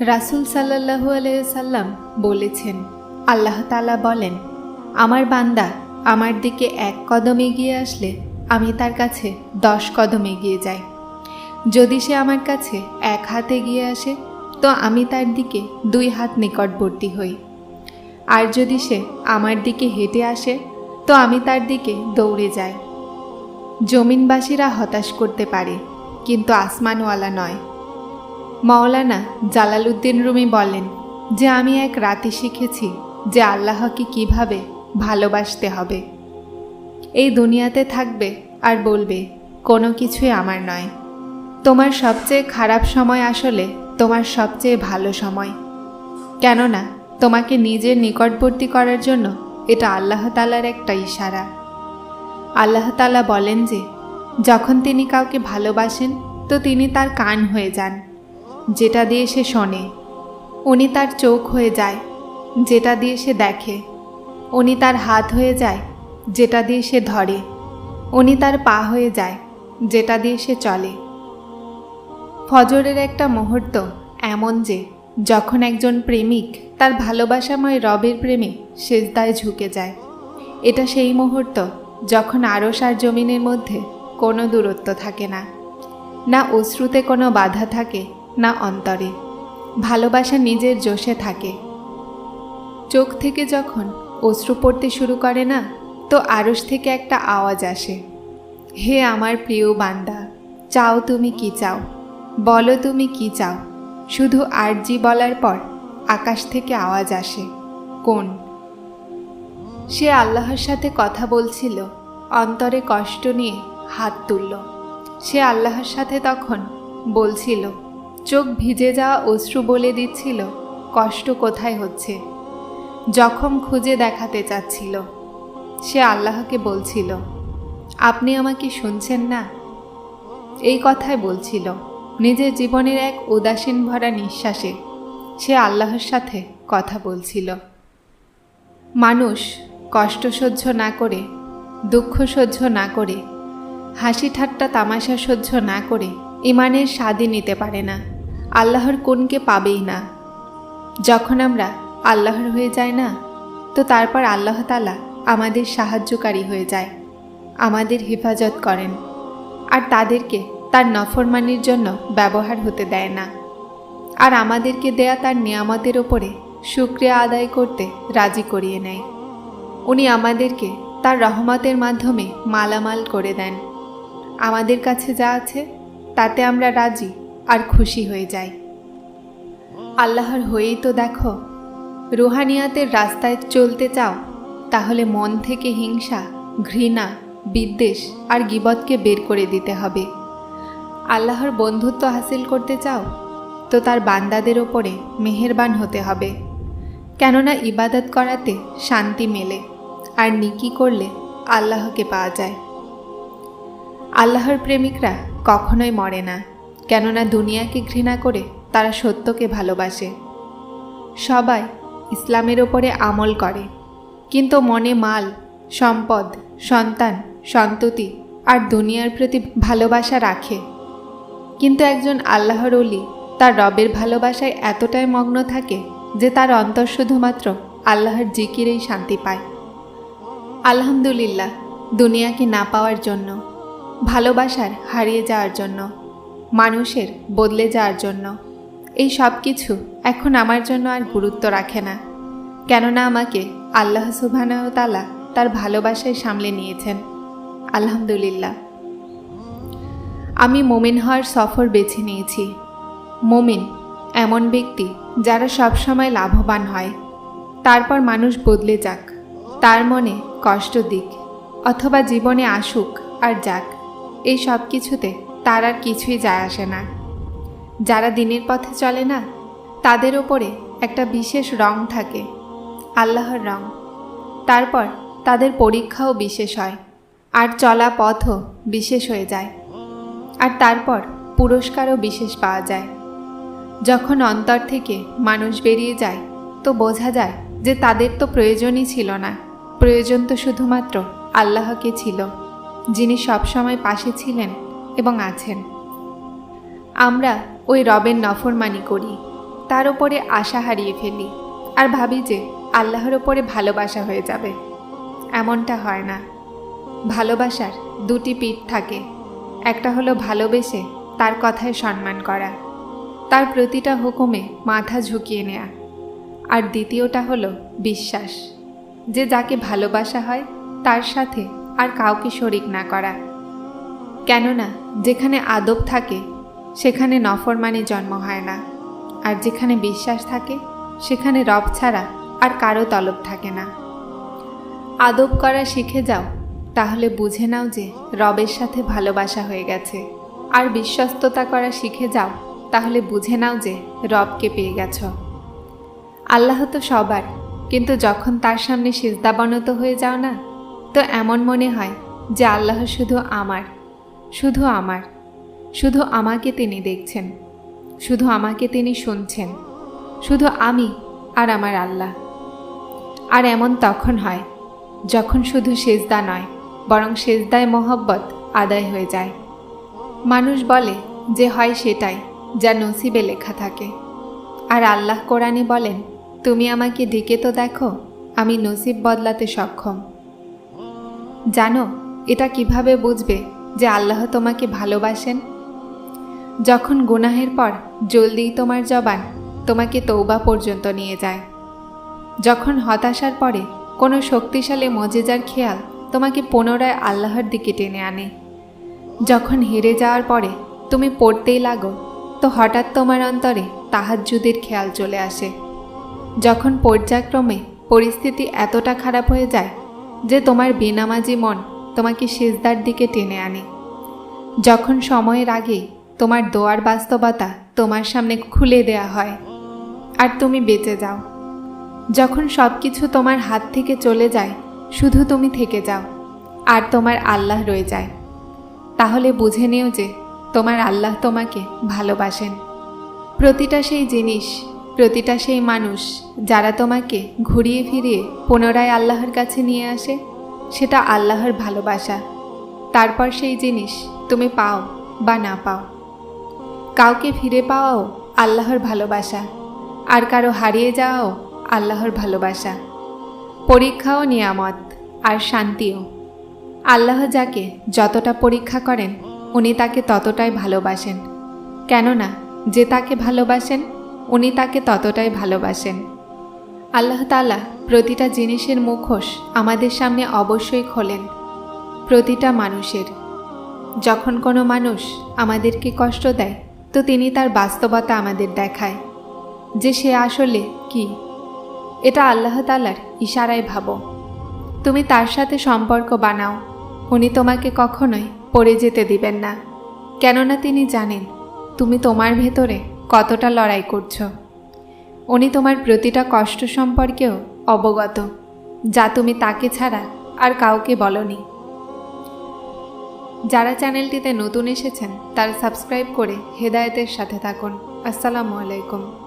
রাসুল সাল্লাহু সাল্লাম বলেছেন, আল্লাহ তালা বলেন, আমার বান্দা আমার দিকে এক কদম এগিয়ে আসলে আমি তার কাছে দশ কদম এগিয়ে যাই। যদি সে আমার কাছে এক হাত এগিয়ে আসে, তো আমি তার দিকে দুই হাত নিকটবর্তী হই। আর যদি সে আমার দিকে হেঁটে আসে, তো আমি তার দিকে দৌড়ে যাই। জমিনবাসীরা হতাশ করতে পারে, কিন্তু আসমানওয়ালা নয়। মাওলানা জালালউদ্দিন রুমি বলেন, যে আমি এক রাতে শিখেছি যে আল্লাহকে কীভাবে ভালোবাসতে হবে। এই দুনিয়াতে থাকবে আর বলবে, কোনো কিছুই আমার নয়। তোমার সবচেয়ে খারাপ সময় আসলে তোমার সবচেয়ে ভালো সময়। কেননা, তোমাকে নিজের নিকটবর্তী করার জন্য এটা আল্লাহ তালার একটা ইশারা। আল্লাহ তালা বলেন যে, যখন তিনি কাউকে ভালোবাসেন, তো তিনি তার কান হয়ে যান। যেটা দিয়ে সে শোনে। উনি তার চোখ হয়ে যায়, যেটা দিয়ে সে দেখে। উনি তার হাত হয়ে যায়, যেটা দিয়ে সে ধরে। উনি তার পা হয়ে যায়, যেটা দিয়ে সে চলে। ফজরের একটা মুহূর্ত এমন যে, যখন একজন প্রেমিক তার ভালোবাসাময় রবের প্রেমে সেজদায় ঝুঁকে যায়। এটা সেই মুহূর্ত যখন আরস আর জমিনের মধ্যে কোনো দূরত্ব থাকে না না অশ্রুতে কোনো বাধা থাকে না অন্তরে। ভালোবাসা নিজের জোশে থাকে। চোখ থেকে যখন অশ্রু পড়তে শুরু করে না, তো আরস থেকে একটা আওয়াজ আসে। হে আমার প্রিয় বান্দা, চাও তুমি কি চাও? বলো তুমি কি চাও? শুধু আরজি বলার পর আকাশ থেকে আওয়াজ আসে, কোন? সে আল্লাহর সাথে কথা বলছিল, অন্তরে কষ্ট নিয়ে হাত তুলল। সে আল্লাহর সাথে তখন বলছিল চোখ ভিজে যাওয়া অশ্রু বলে দিচ্ছিল, কষ্ট কোথায় হচ্ছে? জখম খুঁজে দেখাতে চাচ্ছিল। সে আল্লাহকে বলছিল, আপনি আমাকে শুনছেন না? এই কথাই বলছিল। নিজের জীবনের এক উদাসীন ভরা নিঃশ্বাসে সে আল্লাহর সাথে কথা বলছিল। মানুষ কষ্ট সহ্য না করে, দুঃখ সহ্য না করে, হাসি ঠাট্টা তামাশা সহ্য না করে ইমানের স্বাদই নিতে পারে না। আল্লাহর কোনকে পাবেই না। যখন আমরা আল্লাহর হয়ে যাই না, তো তারপর আল্লাহ তালা আমাদের সাহায্যকারী হয়ে যায়, আমাদের হেফাজত করেন, আর তাদেরকে তার নফরমানির জন্য ব্যবহার হতে দেয় না। আর আমাদেরকে দেয়া তার নিয়ামতের ওপরে শুক্রিয়া আদায় করতে রাজি করিয়ে নেয়। উনি আমাদেরকে তার রহমতের মাধ্যমে মালামাল করে দেন। আমাদের কাছে যা আছে, তাতে আমরা রাজি আর খুশি হয়ে যাই আল্লাহর হয়েই তো দেখো, রুহানিয়াতের রাস্তায় চলতে চাও, তাহলে মন থেকে হিংসা, ঘৃণা, বিদ্বেষ আর গিবতকে বের করে দিতে হবে। আল্লাহর বন্ধুত্ব হাসিল করতে চাও, তো তার বান্দাদের ওপরে মেহেরবান হতে হবে। কেননা ইবাদত করাতে শান্তি মেলে, আর নিকি করলে আল্লাহকে পাওয়া যায়। আল্লাহর প্রেমিকরা কখনোই মরে না। কেননা দুনিয়াকে ঘৃণা করে তারা সত্যকে ভালোবাসে। সবাই ইসলামের ওপরে আমল করে। কিন্তু মনে মাল, সম্পদ, সন্তান, সন্ততি আর দুনিয়ার প্রতি ভালোবাসা রাখে। কিন্তু একজন আল্লাহর অলি তার রবের ভালোবাসায় এতটাই মগ্ন থাকে যে তার অন্তর শুধুমাত্র আল্লাহর জিকিরেই শান্তি পায়। আলহামদুলিল্লাহ, দুনিয়াকে না পাওয়ার জন্য, ভালোবাসার হারিয়ে যাওয়ার জন্য। মানুষের বদলে যাওয়ার জন্য। এই সব কিছু এখন আমার জন্য আর গুরুত্ব রাখে না। কেননা আমাকে আল্লাহ সুবহানাহু তালা তার ভালোবাসায় সামলে নিয়েছেন। আলহামদুলিল্লাহ। আমি মোমিন হওয়ার সফর বেছে নিয়েছি। মোমিন এমন ব্যক্তি যারা সবসময় লাভবান হয়। তারপর মানুষ বদলে যাক। তার মনে কষ্ট দিক। অথবা জীবনে আসুক আর যাক। এই সব কিছুতে তার আর কিছুই যায় আসে না। যারা দিনের পথে চলে না, তাদের ওপরে একটা বিশেষ রং থাকে, আল্লাহর রং। তারপর তাদের পরীক্ষাও বিশেষ হয়, আর চলা পথও বিশেষ হয়ে যায়। আর তারপর পুরস্কারও বিশেষ পাওয়া যায়। যখন অন্তর থেকে মানুষ বেরিয়ে যায়, তো বোঝা যায় যে তাদের তো প্রয়োজনই ছিল না। প্রয়োজন তো শুধুমাত্র আল্লাহকে ছিল, যিনি সবসময় পাশে ছিলেন এবং আছেন। আমরা ওই রবের নফরমানি করি, তার ওপরে আশা হারিয়ে ফেলি আর ভাবি যে আল্লাহর ওপরে ভালোবাসা হয়ে যাবে। এমনটা হয় না। ভালোবাসার দুটি পিঠ থাকে, একটা হলো ভালোবেসে তার কথায় সম্মান করা, তার প্রতিটা হুকুমে মাথা ঝুঁকিয়ে নেয়া, আর দ্বিতীয়টা হলো বিশ্বাস, যে যাকে ভালোবাসা হয় তার সাথে আর কাউকে শরিক না করা। কেননা যেখানে আদব থাকে, সেখানে নফরমানি জন্ম হয় না। আর যেখানে বিশ্বাস থাকে, সেখানে রব ছাড়া আর কারও তলব থাকে না। আদব করা শিখে যাও, তাহলে বুঝে নাও যে রবের সাথে ভালোবাসা হয়ে গেছে। আর বিশ্বস্ততা করা শিখে যাও, তাহলে বুঝে নাও যে রবকে পেয়ে গেছ। আল্লাহ তো সবার, কিন্তু যখন তার সামনে সিজদাবনত হয়ে যাও না, তো এমন মনে হয় যে আল্লাহ শুধু আমার শুধু আমার। শুধু আমাকে তিনি দেখছেন। শুধু আমাকে তিনি শুনছেন। শুধু আমি আর আমার আল্লাহ। আর এমন তখন হয়, যখন শুধু সেজদা নয়, বরং সেজদায় মোহব্বত আদায় হয়ে যায়। মানুষ বলে যে হয় সেটাই, যা নসিবে লেখা থাকে। আর আল্লাহ কোরআনে বলেন, তুমি আমাকে ডেকে তো দেখো, আমি নসিব বদলাতে সক্ষম। জানো, এটা কীভাবে বুঝবে যে আল্লাহ তোমাকে ভালোবাসেন। যখন গুনাহের পর জলদি তোমার জবান তোমাকে তৌবা পর্যন্ত নিয়ে যায়। যখন হতাশার পরে কোনো শক্তিশালী মজেজার খেয়াল তোমাকে পুনরায় আল্লাহর দিকে টেনে আনে। যখন হেরে যাওয়ার পরে তুমি পড়তেই লাগো, তো হঠাৎ তোমার অন্তরে তাহাজ্জুদের খেয়াল চলে আসে। যখন পর্যায়ক্রমে পরিস্থিতি এতটা খারাপ হয়ে যায় যে তোমার বেনামাজি মন তোমাকে সেজদার দিকে টেনে আনে। যখন সময়ের আগে তোমার দোয়ার বাস্তবতা তোমার সামনে খুলে দেয়া হয়, আর তুমি বেঁচে যাও। যখন সব কিছু তোমার হাত থেকে চলে যায়, শুধু তুমি থেকে যাও, আর তোমার আল্লাহ রয়ে যায়। তাহলে বুঝে নিও যে তোমার আল্লাহ তোমাকে ভালোবাসেন। প্রতিটা সেই জিনিস, প্রতিটা সেই মানুষ যারা তোমাকে ঘুরিয়ে ফিরিয়ে পুনরায় আল্লাহর কাছে নিয়ে আসে সেটা আল্লাহর ভালোবাসা। তারপর সেই জিনিস তুমি পাও বা না পাও। কাউকে ফিরে পাওয়াও আল্লাহর ভালোবাসা, আর কারও হারিয়ে যাওয়াও আল্লাহর ভালোবাসা। পরীক্ষাও নিয়ামত আর শান্তিও। আল্লাহ যাকে যতটা পরীক্ষা করেন, উনি তাকে ততটাই ভালোবাসেন। কেননা, যে তাকে ভালোবাসেন, উনি তাকে ততটাই ভালোবাসেন। আল্লাহ তালা প্রতিটা জিনিসের মুখোশ আমাদের সামনে অবশ্যই খোলেন, প্রতিটা মানুষের। যখন কোনো মানুষ আমাদেরকে কষ্ট দেয়, তো তিনি তার বাস্তবতা আমাদের দেখায়, যে সে আসলে কি। এটা আল্লাহ তালার ইশারায় ভাবো। তুমি তার সাথে সম্পর্ক বানাও, উনি তোমাকে কখনোই পড়ে যেতে দিবেন না। কেননা তিনি জানেন, তুমি তোমার ভেতরে কতটা লড়াই করছ। উনি তোমার প্রতিটা কষ্ট সম্পর্কেও অবগত, যা তুমি তাকে ছাড়া আর কাউকে বলনি। যারা চ্যানেলটিতে নতুন এসেছেন, তারা সাবস্ক্রাইব করে হেদায়েতের সাথে থাকুন। আসসালামু আলাইকুম।